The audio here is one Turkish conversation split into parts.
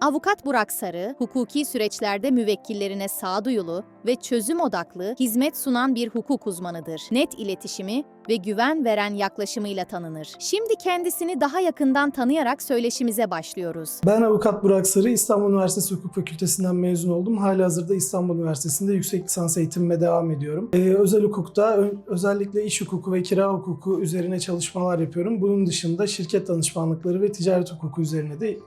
Avukat Burak Sarı, hukuki süreçlerde müvekkillerine sağduyulu ve çözüm odaklı hizmet sunan bir hukuk uzmanıdır. Net iletişimi ve güven veren yaklaşımıyla tanınır. Şimdi kendisini daha yakından tanıyarak söyleşimize başlıyoruz. Ben avukat Burak Sarı, İstanbul Üniversitesi Hukuk Fakültesinden mezun oldum. Halihazırda İstanbul Üniversitesi'nde yüksek lisans eğitimime devam ediyorum. Ee, özel hukukta özellikle iş hukuku ve kira hukuku üzerine çalışmalar yapıyorum. Bunun dışında şirket danışmanlıkları ve ticaret hukuku üzerine de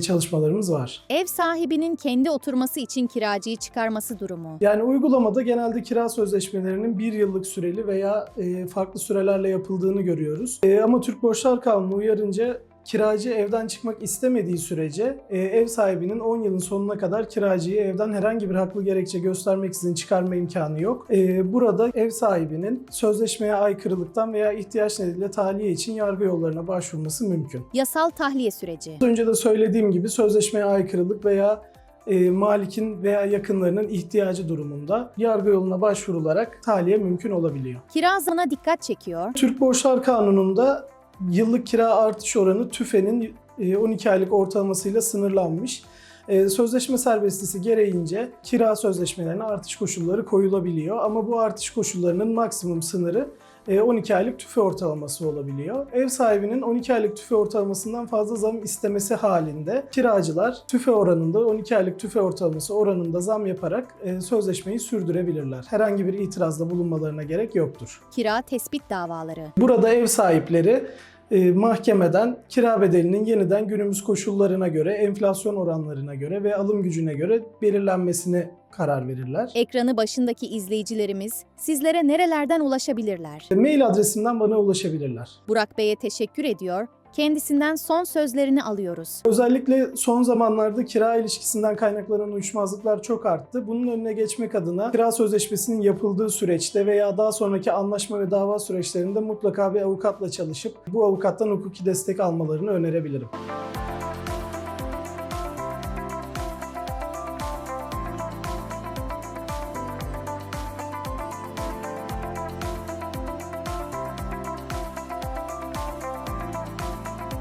çalışmalarımız var. Ev sahibinin kendi oturması için kiracıyı çıkarması durumu. Yani uygulamada genelde kira sözleşmelerinin bir yıllık süreli veya e, farklı sürelerle yapıldığını görüyoruz. E, ama Türk Borçlar Kanunu uyarınca kiracı evden çıkmak istemediği sürece e, ev sahibinin 10 yılın sonuna kadar kiracıyı evden herhangi bir haklı gerekçe göstermeksizin çıkarma imkanı yok. E, burada ev sahibinin sözleşmeye aykırılıktan veya ihtiyaç nedeniyle tahliye için yargı yollarına başvurması mümkün. Yasal tahliye süreci. Az önce de söylediğim gibi sözleşmeye aykırılık veya e, malikin veya yakınlarının ihtiyacı durumunda yargı yoluna başvurularak tahliye mümkün olabiliyor. Kira zamına dikkat çekiyor. Türk Borçlar Kanunu'nda yıllık kira artış oranı TÜFE'nin e, 12 aylık ortalamasıyla sınırlanmış. E, Sözleşme serbestisi gereğince kira sözleşmelerine artış koşulları koyulabiliyor ama bu artış koşullarının maksimum sınırı e, 12 aylık tüfe ortalaması olabiliyor. Ev sahibinin 12 aylık tüfe ortalamasından fazla zam istemesi halinde kiracılar tüfe oranında 12 aylık tüfe ortalaması oranında zam yaparak e, sözleşmeyi sürdürebilirler. Herhangi bir itirazda bulunmalarına gerek yoktur. Kira tespit davaları. Burada ev sahipleri e, mahkemeden kira bedelinin yeniden günümüz koşullarına göre, enflasyon oranlarına göre ve alım gücüne göre belirlenmesine karar verirler. Ekranı başındaki izleyicilerimiz sizlere nerelerden ulaşabilirler? Mail adresimden bana ulaşabilirler. Burak Bey'e teşekkür ediyor. Kendisinden son sözlerini alıyoruz. Özellikle son zamanlarda kira ilişkisinden kaynaklanan uyuşmazlıklar çok arttı. Bunun önüne geçmek adına kira sözleşmesinin yapıldığı süreçte veya daha sonraki anlaşma ve dava süreçlerinde mutlaka bir avukatla çalışıp bu avukattan hukuki destek almalarını önerebilirim.